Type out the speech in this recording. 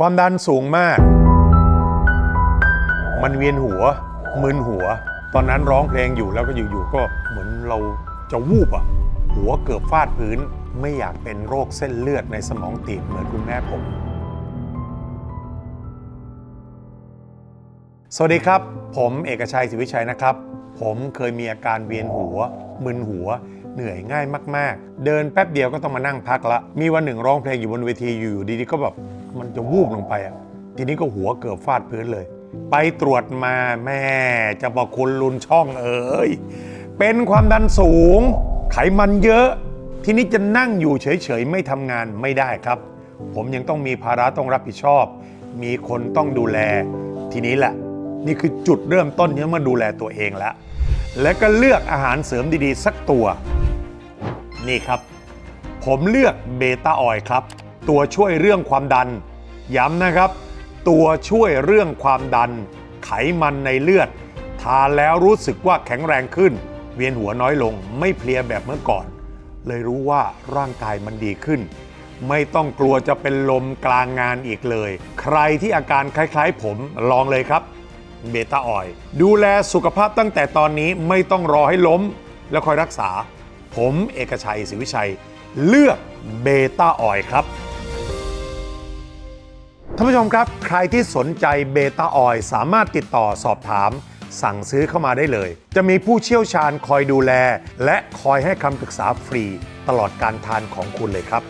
ความดันสูงมาก มันเวียนหัว มึนหัว ตอนนั้นร้องเพลงอยู่แล้วก็อยู่ๆก็เหมือนเราจะวูบอะหัวเกือบฟาดพื้น ไม่อยากเป็นโรคเส้นเลือดในสมองตีบเหมือนคุณแม่ผม สวัสดีครับ ผมเอกชัยศิวิชัยนะครับ ผมเคยมีอาการเวียนหัว มึนหัวเหนื่อยง่ายมาก ๆ เดินแป๊บเดียวก็ต้องมานั่งพักละ มีวันหนึ่งร้องเพลงอยู่บนเวทีอยู่ดีๆก็แบบ มันจะวูบลงไปอะทีนี้ก็หัวเกือบฟาดพื้นเลย ไปตรวจมาแม่จะบอกคุณลุนช่องเอ๋ยเป็นความดันสูง ไขมันเยอะ ทีนี้จะนั่งอยู่เฉยๆ ไม่ทำงานไม่ได้ครับ ผมยังต้องมีภาระต้องรับผิดชอบ มีคนต้องดูแล ทีนี้แหละ นี่คือจุดเริ่มต้นที่มาดูแลตัวเองแล้วและก็เลือกอาหารเสริมดีๆ สักตัว นี่ครับ ผมเลือกเบต้าออยล์ครับ ตัวช่วยเรื่องความดัน ย้ำนะครับ ตัวช่วยเรื่องความดัน ไขมันในเลือด ทานแล้วรู้สึกว่าแข็งแรงขึ้น เวียนหัวน้อยลงไม่เพลียแบบเมื่อก่อน เลยรู้ว่าร่างกายมันดีขึ้น ไม่ต้องกลัวจะเป็นลมกลางงานอีกเลย ใครที่อาการคล้ายๆ ผมลองเลยครับเบต้าออยล์ดูแลสุขภาพตั้งแต่ตอนนี้ไม่ต้องรอให้ล้ม แล้วคอยรักษา ผมเอกชัยศรีวิชัย เลือกเบต้าออยล์ครับ ท่านผู้ชมครับ ใครที่สนใจเบต้าออยล์สามารถติดต่อสอบถาม สั่งซื้อเข้ามาได้เลย จะมีผู้เชี่ยวชาญคอยดูแล และคอยให้คำปรึกษาฟรีตลอดการทานของคุณเลยครับ